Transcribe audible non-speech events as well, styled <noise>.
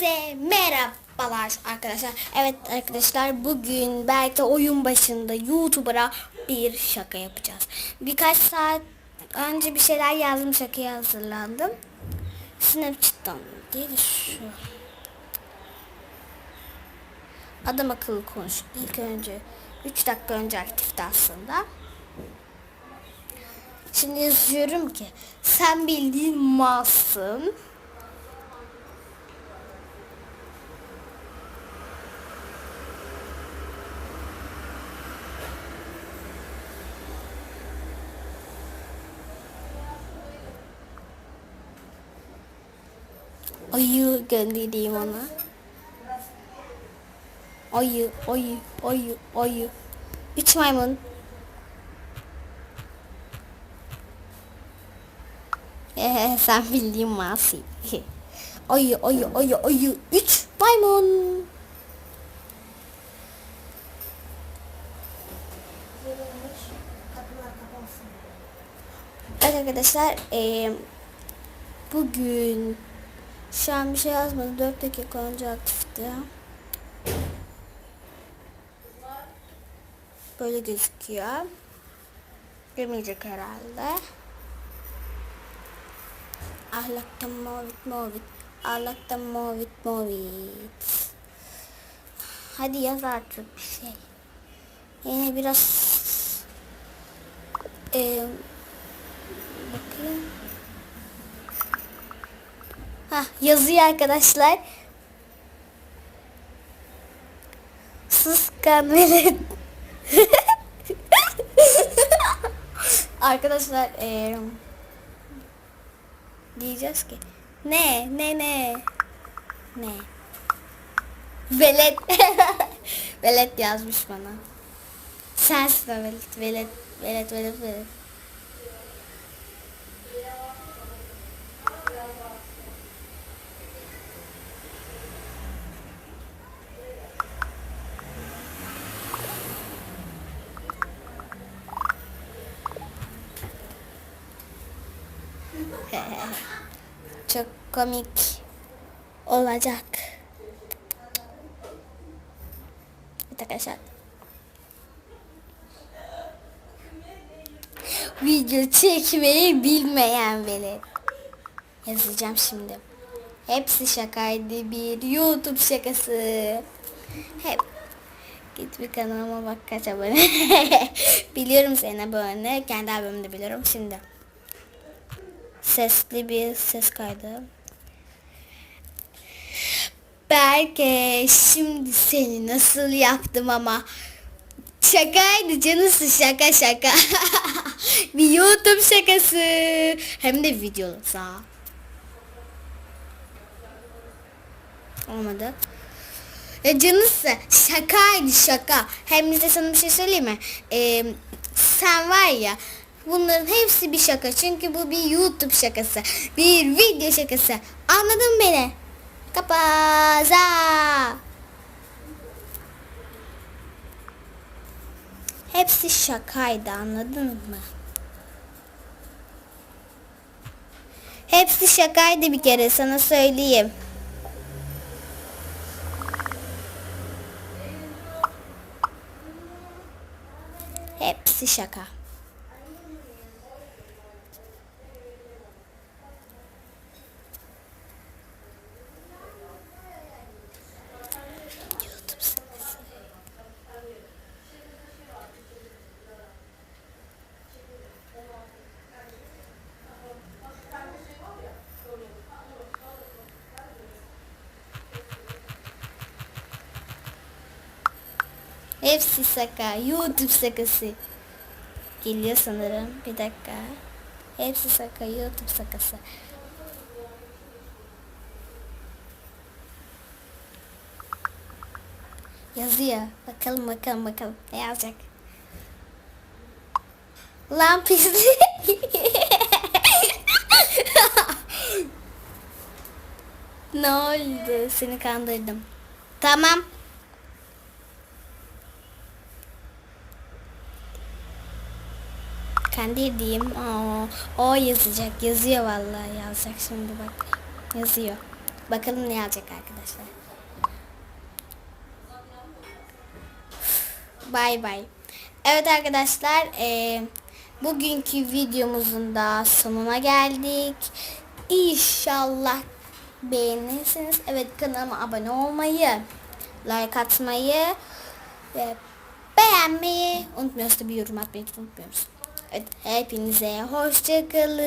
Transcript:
Hepinize merhabalar arkadaşlar. Evet arkadaşlar bugün belki oyun başında YouTuber'a bir şaka yapacağız. Birkaç saat önce bir şeyler yazdım şakaya hazırlandım. Snapchat'tan değil şu. Adam akıllı konuş. İlk önce 3 dakika önce aktifti aslında. Şimdi yazıyorum ki sen bildiğin malsın. Ayı göndereyim ona. Ayı, ayı, ayı, ayı. Üç maymun. Ee, sen bildiğin masi. <laughs> ayı, ayı, ayı, ayı. Üç maymun. Evet arkadaşlar, eee bugün şu an bir şey yazmadım. 4 dakika önce aktifti. Böyle gözüküyor. Demeyecek herhalde. Ahlaktan mavit mavit. Ahlaktan mavit mavit. Hadi yaz artık bir şey. Yine biraz eee bakayım. Ha yazıyor arkadaşlar. Sus kamera. <laughs> arkadaşlar eee diyeceğiz ki ne ne ne? Ne? Velet. <laughs> Velet yazmış bana. Sensin velet. Velet velet velet velet Çok komik olacak. Evet arkadaşlar. Video çekmeyi bilmeyen velet. Yazacağım şimdi. Hepsi şakaydı bir YouTube şakası. Hep. Git bir kanalıma bak kaç abone. <laughs> biliyorum seni abone. Kendi abimde de biliyorum şimdi sesli bir ses kaydı. Belki şimdi seni nasıl yaptım ama şakaydı canısı şaka şaka. <laughs> bir YouTube şakası. Hem de videolu sağ. Olmadı. Ya canısı şakaydı şaka. Hem de sana bir şey söyleyeyim mi? Ee, sen var ya Bunların hepsi bir şaka. Çünkü bu bir YouTube şakası. Bir video şakası. Anladın beni? Kapaza. Hepsi şakaydı anladın mı? Hepsi şakaydı bir kere sana söyleyeyim. Hepsi şaka. Hepsi şaka. YouTube şakası. Geliyor sanırım. Bir dakika. Hepsi şaka. YouTube şakası. Yazıyor. Bakalım bakalım bakalım. Ne yazacak? Lan pislik. <laughs> ne oldu? Seni kandırdım. Tamam. Kandırdım. Aa, o yazacak. Yazıyor vallahi yazacak şimdi bak. Yazıyor. Bakalım ne yazacak arkadaşlar. Bay bay. Evet arkadaşlar eee, bugünkü videomuzun da sonuna geldik. İnşallah beğenirsiniz. Evet kanalıma abone olmayı, like atmayı ve beğenmeyi unutmuyoruz. Tabii yorum atmayı unutmuyoruz. Hepinize hoşçakalın.